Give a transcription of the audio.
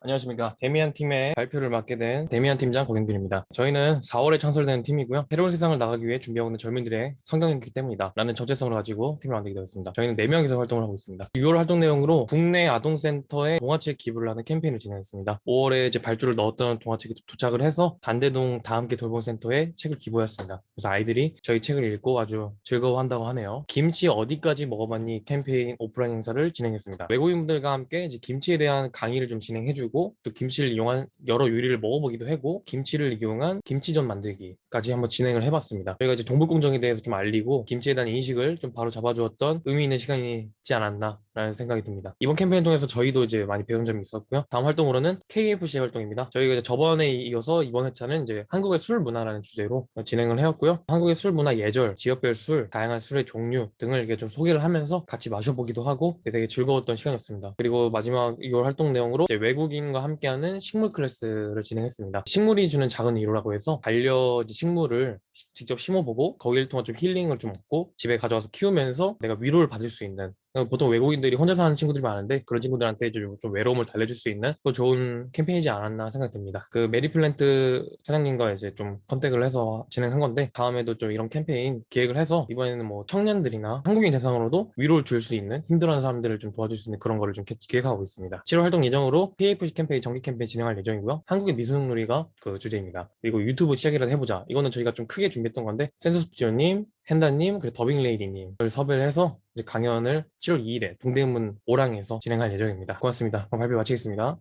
안녕하십니까. 데미안 팀의 발표를 맡게 된 데미안 팀장 고경빈입니다. 저희는 4월에 창설된 팀이고요. 새로운 세상을 나가기 위해 준비하고 있는 젊은들의 성경이기 때문이다. 라는 정체성을 가지고 팀을 만들게 되었습니다. 저희는 4명이서 활동을 하고 있습니다. 6월 활동 내용으로 국내 아동센터에 동화책 기부를 하는 캠페인을 진행했습니다. 5월에 이제 발주를 넣었던 동화책이 도착을 해서 단대동 다함께 돌봄 센터에 책을 기부했습니다. 그래서 아이들이 저희 책을 읽고 아주 즐거워한다고 하네요. 김치 어디까지 먹어봤니 캠페인 오프라인 행사를 진행했습니다. 외국인분들과 함께 이제 김치에 대한 강의를 좀 진행해주고 또 김치를 이용한 여러 요리를 먹어보기도 하고 김치를 이용한 김치전 만들기까지 한번 진행을 해봤습니다. 저희가 이제 동북공정에 대해서 좀 알리고 김치에 대한 인식을 좀 바로 잡아주었던 의미 있는 시간이지 않았나 라는 생각이 듭니다. 이번 캠페인 통해서 저희도 이제 많이 배운 점이 있었고요. 다음 활동으로는 KFC 활동입니다. 저희가 이제 저번에 이어서 이번 회차는 이제 한국의 술 문화라는 주제로 진행을 해왔고요. 한국의 술 문화 예절, 지역별 술, 다양한 술의 종류 등을 이렇게 좀 소개를 하면서 같이 마셔보기도 하고 되게 즐거웠던 시간이었습니다. 그리고 마지막 6월 활동 내용으로 이제 외국인과 함께하는 식물 클래스를 진행했습니다. 식물이 주는 작은 위로라고 해서 반려지 식물을 시- 직접 심어보고 거기를 통해 좀 힐링을 좀 얻고 집에 가져와서 키우면서 내가 위로를 받을 수 있는 보통 외국인들이 혼자 사는 친구들이 많은데 그런 친구들한테 좀, 좀 외로움을 달래줄 수 있는 또 좋은 캠페인이지 않았나 생각이 듭니다. 그 메리 플랜트 사장님과 이제 좀 컨택을 해서 진행한 건데 다음에도 좀 이런 캠페인 기획을 해서 이번에는 뭐 청년들이나 한국인 대상으로도 위로를 줄 수 있는 힘들어하는 사람들을 좀 도와줄 수 있는 그런 거를 좀 기- 기획하고 있습니다. 7월 활동 예정으로 PFC 캠페인 정기 캠페인 진행할 예정이고요. 한국의 미술놀이가 그 주제입니다. 그리고 유튜브 시작이라도 해보자. 이거는 저희가 좀 크게 준비했던 건데 센스 스튜디오님, hen다님, 그리고 더빙 레이디님을 섭외를 해서 이제 강연을 7월 2일에 동대문 오랑에서 진행할 예정입니다. 고맙습니다. 그럼 발표 마치겠습니다.